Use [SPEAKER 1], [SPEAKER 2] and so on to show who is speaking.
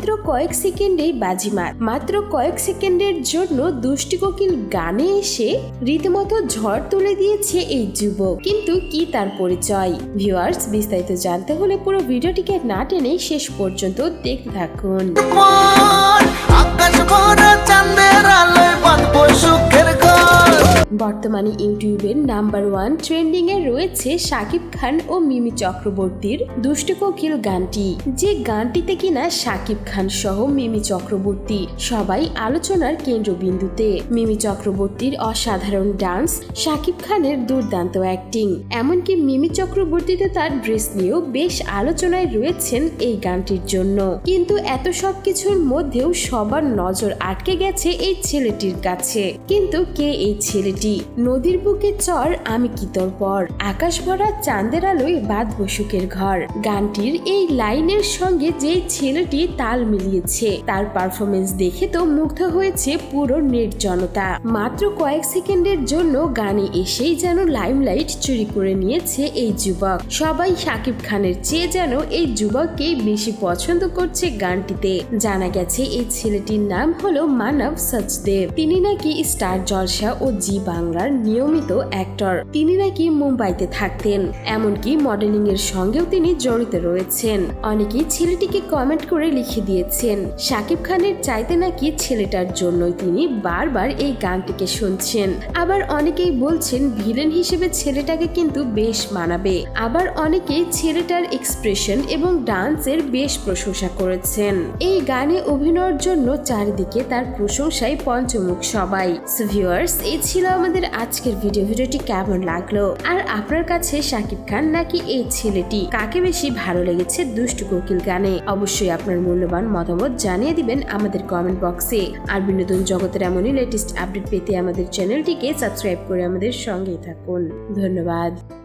[SPEAKER 1] কয়েক সেকেন্ডেই বাজিমাত মাত্র কয়েক সেকেন্ডের জন্য দুষ্টি কোকিল গানে এসে রীতিমতো ঝড় তুলে দিয়েছে এই যুবক। কিন্তু কি তার পরিচয়? ভিউয়ার্স, বিস্তারিত জানতে হলে পুরো ভিডিওটিকে না টেনে শেষ পর্যন্ত দেখতে থাকুন। বর্তমানে ইউটিউবের নাম্বার ওয়ান ট্রেন্ডিং এ রয়েছে শাকিব খান ও মিমি চক্রবর্তীর দুষ্টু কোকিল গানটি। যে গানটিতে কিনা শাকিব খান সহ মিমি চক্রবর্তী সবাই আলোচনার কেন্দ্রবিন্দুতে। মিমি চক্রবর্তীর অসাধারণ ডান্স শাকিব খানের দুর্দান্ত অ্যাক্টিং। এমনকি মিমি চক্রবর্তীতে তার ড্রেস নিয়েও বেশ আলোচনায় রয়েছেন এই গানটির জন্য। কিন্তু এত সব কিছুর মধ্যেও সবার নজর আটকে গেছে এই ছেলেটির কাছে। কিন্তু কে এই ছেলেটি নদীর বুকে চর আমি কি তোর পর। আকাশ ভরা চাঁদের আলোয় বাদ বসুকের ঘর। গানটির এই লাইনের সঙ্গে যে ছেলেটি তাল মিলিয়েছে, তার পারফরমেন্স দেখে তো মুগ্ধ হয়েছে পুরো নেট জনতা মাত্র কয়েক সেকেন্ডের জন্য গানে এসেই যেন লাইমলাইট চুরি করে নিয়েছে এই যুবক। সবাই শাকিব খানের চেয়ে যেন এই যুবককে বেশি পছন্দ করছে গানটিতে। জানা গেছে এই ছেলেটির নাম হলো মানব সচদেব। তিনি নাকি স্টার জলসা ও জি বাংলার নিয়মিত অ্যাক্টর তিনি নাকি মুম্বাইতে থাকতেন, এমনকি মডেলিং এর সঙ্গেও তিনি জড়িত রয়েছেন। অনেকেই ছেলেটিকে কমেন্ট করে লিখে দিয়েছেন, শাকিব খানের চাইতে নাকি ছেলেটার জন্যই তিনি বারবার এই গানটিকে শুনছেন। আবার অনেকেই বলছেন, ভিলেন হিসেবে ছেলেটাকে কিন্তু বেশ মানাবে। আবার অনেকেই ছেলেটার এক্সপ্রেশন এবং ডান্সের বেশ প্রশংসা করেছেন। এই গানে অভিনয়ের জন্য চারিদিকে তার প্রশংসায় পঞ্চমুখ সবাই। ভিউয়ার্স এই ছিল আমাদের আজকের ভিডিও ভিডিওটি কেমন লাগল? আর আপনার কাছে শাকিব খান নাকি এই ছেলেটি? কাকে বেশি ভালো লেগেছে দুষ্টু কোকিল গানে? অবশ্যই আপনার মূল্যবান মতামত জানিয়ে দিবেন আমাদের কমেন্ট বক্সে আর বিনোদন জগতের এমনই লেটেস্ট আপডেট পেতে আমাদের চ্যানেলটিকে সাবস্ক্রাইব করে আমাদের সঙ্গেই থাকুন। ধন্যবাদ।